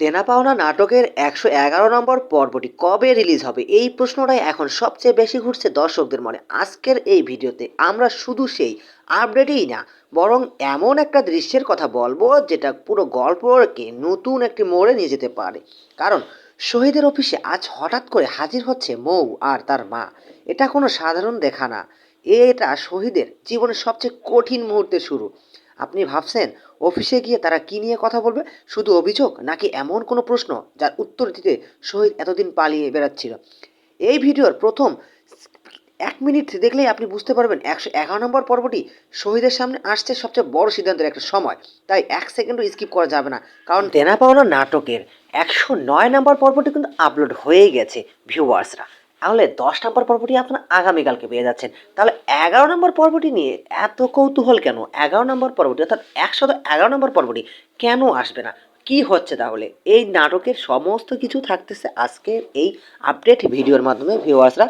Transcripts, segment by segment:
দেনা পাওনা নাটকের একশো এগারো নম্বর পর্বটি কবে রিলিজ হবে? এই প্রশ্নটাই এখন সবচেয়ে বেশি ঘুরছে দর্শকদের মনে। আজকের এই ভিডিওতে আমরা শুধু সেই আপডেটই না, বরং এমন একটা দৃশ্যের কথা বলব যেটা পুরো গল্পকে নতুন একটি মোড়ে নিয়ে যেতে পারে। কারণ শহীদের অফিসে আজ হঠাৎ করে হাজির হচ্ছে মৌ আর তার মা। এটা কোনো সাধারণ দেখা না। এটা শহীদের জীবনের সবচেয়ে কঠিন মুহূর্তে শুরু। আপনি ভাবছেন, অফিসে গিয়ে তারা কি নিয়ে কথা বলবে? শুধু অভিযোগ নাকি এমন কোনো প্রশ্ন যার উত্তর দিতে শহীদ এতদিন পালিয়ে বেড়াচ্ছিল? এই ভিডিওর প্রথম এক মিনিট দেখলেই আপনি বুঝতে পারবেন একশো এগারো নম্বর পর্বটি শহীদের সামনে আসছে সবচেয়ে বড় সিদ্ধান্তের একটা সময়। তাই এক সেকেন্ডও স্কিপ করা যাবে না। কারণ দেনা পাওনা নাটকের একশো নয় নম্বর পর্বটি কিন্তু আপলোড হয়ে গেছে ভিউয়ার্সরা। তাহলে দশ নম্বর পর্বটি আপনারা আগামীকালকে পেয়ে যাচ্ছেন। তাহলে এগারো নম্বর পর্বটি নিয়ে এত কৌতূহল কেন? এগারো নম্বর পর্বটি, অর্থাৎ একশত এগারো নম্বর পর্বটি কেন আসবে না? কি হচ্ছে তাহলে? এই নাটকের সমস্ত কিছু থাকতেছে আজকের এই আপডেট ভিডিওর মাধ্যমে ভিউয়ার্সরা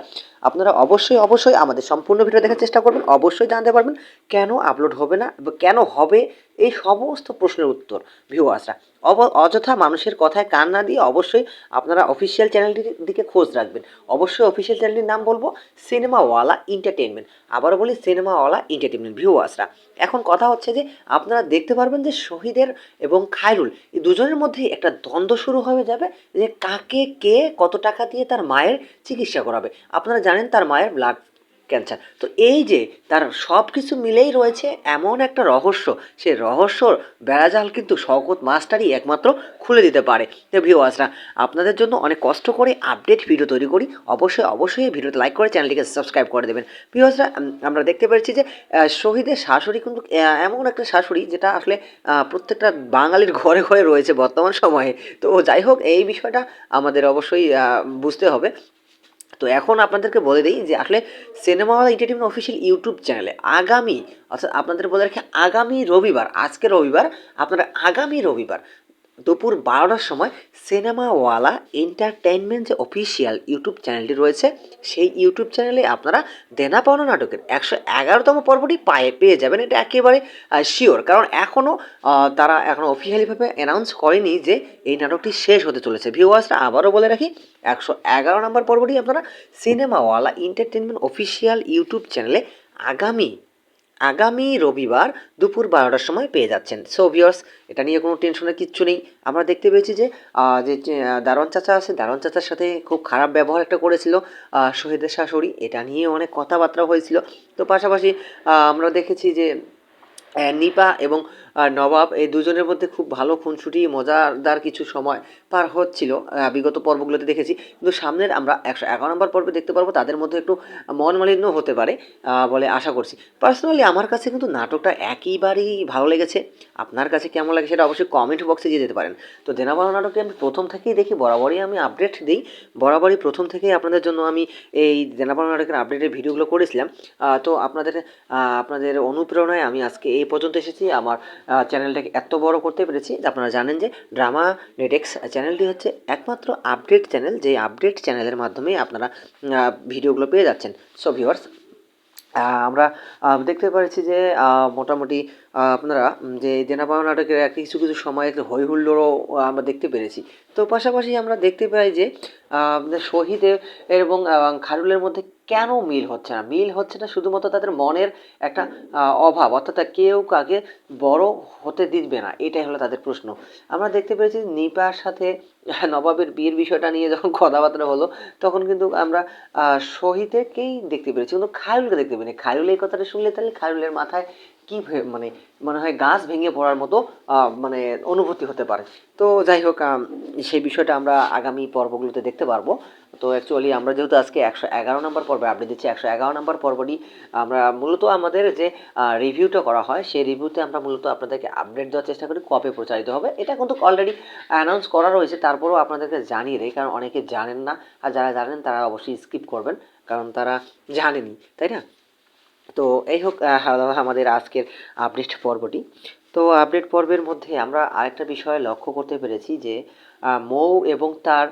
আপনারা অবশ্যই অবশ্যই আমাদের সম্পূর্ণ ভিডিও দেখার চেষ্টা করবেন, অবশ্যই জানতে পারবেন কেন আপলোড হবে না, কেন হবে এই সমস্ত প্রশ্নের উত্তর ভিউয়ার্সরা অব, অযথা মানুষের কথায় কান না দিয়ে অবশ্যই আপনারা অফিসিয়াল চ্যানেলটির দিকে খোঁজ রাখবেন। অবশ্যই অফিসিয়াল চ্যানেলটির নাম বলব সিনেমাওয়ালা এন্টারটেনমেন্ট আবারও বলি সিনেমাওয়ালা এন্টারটেনমেন্ট ভিউয়ার্সরা এখন কথা হচ্ছে যে, আপনারা দেখতে পারবেন যে শহীদের এবং খায়রুল, এই দুজনের মধ্যে একটা দ্বন্দ্ব শুরু হয়ে যাবে যে কাকে কে কত টাকা দিয়ে তার মায়ের চিকিৎসা করাবে। আপনারা জানেন তার মায়ের ব্লাড ক্যান্সার তো এই যে তার সব কিছু মিলেই রয়েছে এমন একটা রহস্য, সে রহস্যর বেড়াজাল কিন্তু শওকত মাস্টারই একমাত্র খুলে দিতে পারে। তো ভিউয়ার্সরা আপনাদের জন্য অনেক কষ্ট করে আপডেট ভিডিও তৈরি করি। অবশ্যই অবশ্যই ভিডিওতে লাইক করে চ্যানেলটিকে সাবস্ক্রাইব করে দেবেন। ভিউয়ার্সরা আমরা দেখতে পেরেছি যে শহীদের শাশুড়ি কিন্তু এমন একটা শাশুড়ি যেটা আসলে প্রত্যেকটা বাঙালির ঘরে ঘরে রয়েছে বর্তমান সময়ে। তো যাই হোক, এই বিষয়টা আমাদের অবশ্যই বুঝতে হবে। তো এখন আপনাদেরকে বলে দিই যে আসলে সিনেমা এন্টারটেনমেন্ট অফিসিয়াল ইউটিউব চ্যানেলে আগামী, অর্থাৎ আপনাদের বলে রাখি আগামী রবিবার, আজকে রবিবার, আপনারা আগামী রবিবার দুপুর বারোটার সময় সিনেমাওয়ালা এন্টারটেনমেন্ট যে অফিসিয়াল ইউটিউব চ্যানেলটি রয়েছে, সেই ইউটিউব চ্যানেলে আপনারা দেনা পাওনা নাটকের একশো এগারোতম পর্বটি পায়ে পেয়ে যাবেন। এটা একেবারে শিওর কারণ এখনও তারা এখনও অফিসিয়ালিভাবে অ্যানাউন্স করেনি যে এই নাটকটি শেষ হতে চলেছে। ভিউয়ার্সরা আবারও বলে রাখি, একশো এগারো নম্বর পর্বটি আপনারা সিনেমাওয়ালা এন্টারটেনমেন্ট অফিসিয়াল ইউটিউব চ্যানেলে আগামী আগামী রবিবার দুপুর বারোটার সময় পেয়ে যাচ্ছেন। সো ভিওর্স এটা নিয়ে কোনো টেনশনের কিচ্ছু নেই। আমরা দেখতে পেয়েছি যে যে দারোয়ান চাচা আছে, দারোয়ান চাচার সাথে খুব খারাপ ব্যবহার একটা করেছিল শহীদের শাশুড়ি। এটা নিয়ে অনেক কথাবার্তা হয়েছিল। তো পাশাপাশি আমরা দেখেছি যে নিপা এবং নবাব এই দুজনের মধ্যে খুব ভালো খুনসুটি, মজাদার কিছু সময় পার হচ্ছিল। বিগত পর্বগুলোতে দেখেছি। কিন্তু সামনের আমরা একশো এগারো নম্বর পর্বে দেখতে পারব, তাদের মধ্যে একটু মন মালিন্য হতে পারে বলে আশা করছি। পার্সোনালি আমার কাছে কিন্তু নাটকটা একেবারেই ভালো লেগেছে। আপনার কাছে কেমন লাগে সেটা অবশ্যই কমেন্ট বক্সে দিয়ে যেতে পারেন। তো দেনাবানো নাটকটি আমি প্রথম থেকেই দেখি, বরাবরই আমি আপডেট দিই। বরাবরই প্রথম থেকেই আপনাদের জন্য আমি এই দেনাবানো নাটকের আপডেটের ভিডিওগুলো করেছিলাম। তো আপনাদের আপনাদের অনুপ্রেরণায় আমি আজকে এই পর্যন্ত এসেছি। আমার চ্যানেলটাকে এত বড় করতে পেরেছি আপনারা জানেন যে ড্রামা নেটেক্স চ্যানেলটি হচ্ছে একমাত্র আপডেট চ্যানেল যে আপডেট চ্যানেলের মাধ্যমে আপনারা ভিডিওগুলো পেয়ে যাচ্ছেন। সো ভিউয়ার্স আমরা দেখতে পাচ্ছি যে মোটামুটি আপনারা যে দেনা পাওনা নাটকের কিছু কিছু সময় একটু হই হুল্লোড়ও আমরা দেখতে পেরেছি। তো পাশাপাশি আমরা দেখতে পাই যে শহীদের এবং খারুলের মধ্যে কেন মিল হচ্ছে না? মিল হচ্ছে না শুধুমাত্র তাদের মনের একটা অভাব অর্থাৎ কেউ কাকে বড় হতে দিবে না এটাই হলো তাদের প্রশ্ন। আমরা দেখতে পেরেছি নিপার সাথে নবাবের বিয়ের বিষয়টা নিয়ে যখন কথাবার্তা হলো তখন কিন্তু আমরা আহ, শহীদেরকেই দেখতে পেরেছি কিন্তু খায়রুলকে দেখতে পাইনি খায়রুল এই কথাটা শুনলে তাহলে খায়রুলের মাথায় কি মানে মনে হয় গাছ ভেঙে পড়ার মতো মানে অনুভূতি হতে পারে। তো যাই হোক সেই বিষয়টা আমরা আগামী পর্বগুলোতে দেখতে পারব। তো অ্যাকচুয়ালি আমরা যেহেতু আজকে একশো এগারো নম্বর পর্বে আপডেট দিচ্ছি, একশো এগারো নম্বর পর্বটি আমরা মূলত আমাদের যে রিভিউটা করা হয়, সেই রিভিউতে আমরা মূলত আপনাদেরকে আপডেট দেওয়ার চেষ্টা করি, কবে প্রচারিত হবে। এটা কিন্তু অলরেডি অ্যানাউন্স করা রয়েছে, তারপরেও আপনাদেরকে জানিয়ে দেয় কারণ অনেকে জানেন না। আর যারা জানেন, তারা অবশ্যই স্কিপ করবেন, কারণ তারা জানেনি, তাই না? তো এই হোক আমাদের আজকের আপডেট পর্বটি। তো আপডেট পর্বের মধ্যে আমরা আরেকটা বিষয় লক্ষ্য করতে পেরেছি যে মৌ এবং তার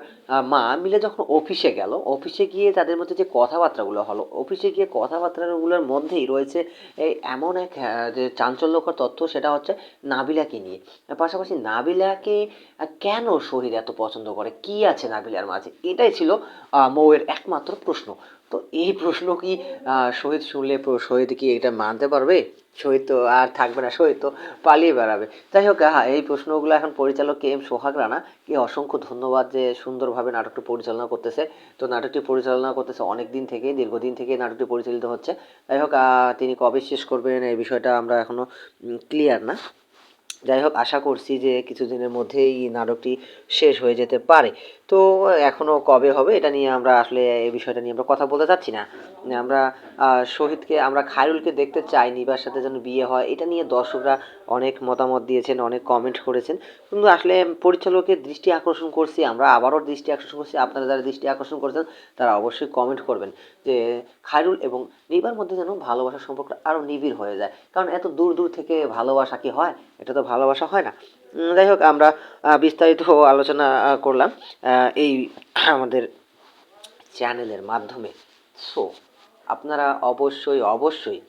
মা মিলে যখন অফিসে গেল, অফিসে গিয়ে তাদের মধ্যে যে কথাবার্তাগুলো হলো, অফিসে গিয়ে কথাবার্তাগুলোর মধ্যেই রয়েছে এই এমন এক যে চাঞ্চল্যকর তথ্য, সেটা হচ্ছে নাবিলাকে নিয়ে। পাশাপাশি নাবিলাকে কেন শহীদ এত পছন্দ করে? কি আছে নাবিলার মাঝে? এটাই ছিল মৌয়ের একমাত্র প্রশ্ন। তো এই প্রশ্ন কি শহীদ শুনলে, শহীদ কি এটা মানতে পারবে? শহীদ তো আর থাকবে না শহীদ তো পালিয়ে বেড়াবে। যাই হোক হ্যাঁ এই প্রশ্নগুলো এখন পরিচালক কে এম সোহাগ রানা, কে অসংখ্য ধন্যবাদ যে সুন্দরভাবে নাটকটি পরিচালনা করতেছে। তো নাটকটি পরিচালনা করতেছে অনেক দিন থেকে দীর্ঘদিন থেকে নাটকটি পরিচালিত হচ্ছে। যাই হোক তিনি কবে শেষ করবেন, এই বিষয়টা আমরা এখনও ক্লিয়ার না। যাই হোক, আশা করছি যে কিছুদিনের মধ্যেই নাটকটি শেষ হয়ে যেতে পারে। তো এখনও কবে হবে এটা নিয়ে আমরা আসলে এই বিষয়টা নিয়ে আমরা কথা বলতে চাচ্ছি না। আমরা শহীদকে, আমরা খায়রুলকে দেখতে চাই নিবার সাথে যেন বিয়ে হয়, এটা নিয়ে দর্শকরা অনেক মতামত দিয়েছেন, অনেক কমেন্ট করেছেন। কিন্তু আসলে পরিচালকের দৃষ্টি আকর্ষণ করছি, আমরা আবারও দৃষ্টি আকর্ষণ করছি, আপনারা যারা দৃষ্টি আকর্ষণ করেছেন, তারা অবশ্যই কমেন্ট করবেন যে খায়রুল এবং নিবার মধ্যে যেন ভালোবাসার সম্পর্কটা আরও নিবিড় হয়ে যায়। কারণ এত দূর দূর থেকে ভালোবাসা কি হয়? এটা তো ভালোবাসা হয় না। যাই হোক আমরা বিস্তারিত আলোচনা করলাম। এই আমাদের চ্যানেলের মাধ্যমে। সো আপনারা অবশ্যই অবশ্যই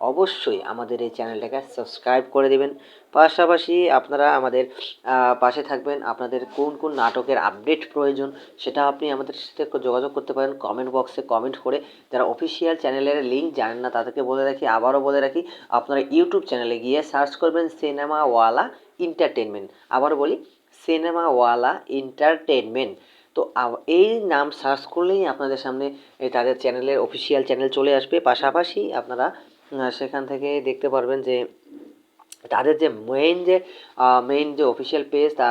অবশ্যই আমাদের এই চ্যানেলটাকে সাবস্ক্রাইব করে দেবেন। পাশাপাশি আপনারা আমাদের পাশে থাকবেন। আপনাদের কোন কোন নাটকের আপডেট প্রয়োজন সেটা আপনি আমাদের সাথে যোগাযোগ করতে পারেন। কমেন্ট বক্সে কমেন্ট করে যারা অফিসিয়াল চ্যানেলের লিঙ্ক জানেন না তাদেরকে বলে রাখি, আবারও বলে রাখি, আপনারা ইউটিউব চ্যানেলে গিয়ে সার্চ করবেন সিনেমাওয়ালা এন্টারটেনমেন্ট আবারও বলি সিনেমাওয়ালা এন্টারটেনমেন্ট তো এই নাম সার্চ করলেই আপনাদের সামনে তাদের চ্যানেলের অফিসিয়াল চ্যানেল চলে আসবে। পাশাপাশি আপনারা সেখান থেকে দেখতে পারবেন যে তাদের যে মেইন যে মেইন যে অফিসিয়াল পেজ তা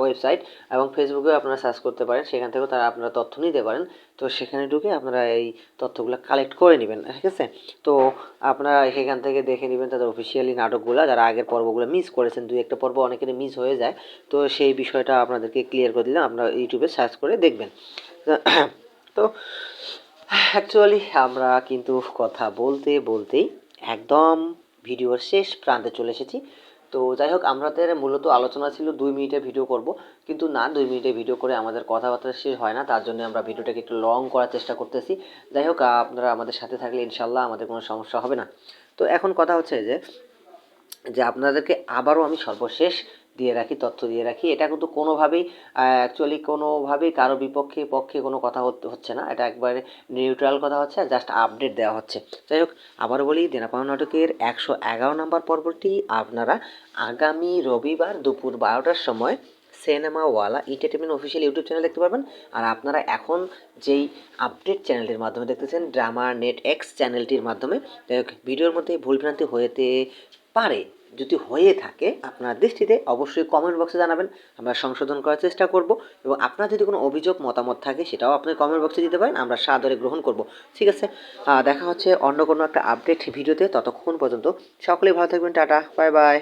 ওয়েবসাইট এবং ফেসবুকেও আপনারা সার্চ করতে পারেন। সেখান থেকেও তারা আপনারা তথ্য নিতে পারেন। তো সেখানে ঢুকে আপনারা এই তথ্যগুলো কালেক্ট করে নেবেন, ঠিক আছে? তো আপনারা সেখান থেকে দেখে নেবেন তাদের অফিসিয়ালি নাটকগুলো। যারা আগের পর্বগুলো মিস করেছেন, দুই একটা পর্ব অনেকেরই মিস হয়ে যায়। তো সেই বিষয়টা আপনাদেরকে ক্লিয়ার করে দিলাম। আপনারা ইউটিউবে সার্চ করে দেখবেন। তো অ্যাকচুয়ালি আমরা কিন্তু কথা বলতে বলতেই একদম ভিডিওর শেষ প্রান্তে চলে এসেছি। তো যাই হোক, আমাদের মূলত আলোচনা ছিল দুই মিনিটে ভিডিও করব। কিন্তু না, দুই মিনিটে ভিডিও করে আমাদের কথাবার্তা শেষ হয় না। তার জন্য আমরা ভিডিওটাকে একটু লং করার চেষ্টা করতেছি। যাই হোক, আপনারা আমাদের সাথে থাকলে ইনশাল্লাহ আমাদের কোনো সমস্যা হবে না। তো এখন কথা হচ্ছে যে যে আপনাদেরকে আবারও আমি সর্বশেষ দিয়ে রাখি, তথ্য দিয়ে রাখি। এটা কিন্তু কোনোভাবেই অ্যাকচুয়ালি কোনোভাবেই কারও বিপক্ষে, পক্ষে কোনো কথা হচ্ছে না। এটা একবারে নিউট্রাল কথা হচ্ছে জাস্ট আপডেট দেওয়া হচ্ছে। যাই হোক আবার বলি, দেনাপাওয়া নাটকের একশো এগারো নম্বর পর্বটি আপনারা আগামী রবিবার দুপুর বারোটার সময় Cinemawala entertainment official YouTube channel দেখতে পারবেন। আর আপনারা এখন যেই আপডেট চ্যানেলটির মাধ্যমে দেখতেছেন ড্রামা নেট এক্স চ্যানেলটির মাধ্যমে ভিডিওর মধ্যে ভুলভ্রান্তি হয়েতে পারে। যদি হয়ে থাকে আপনার দৃষ্টিতে অবশ্যই কমেন্ট বক্সে জানাবেন, আমরা সংশোধন করার চেষ্টা করব এবং আপনার যদি কোনো অভিযোগ, মতামত থাকে সেটাও আপনি কমেন্ট বক্সে দিতে পারেন, আমরা সাদরে গ্রহণ করব। ঠিক আছে? দেখা হচ্ছে অন্য কোনো একটা আপডেট ভিডিওতে, ততক্ষণ পর্যন্ত সকলেই ভালো থাকবেন, টাটা বাই বাই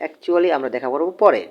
অ্যাকচুয়ালি আমরা দেখা করব পরে।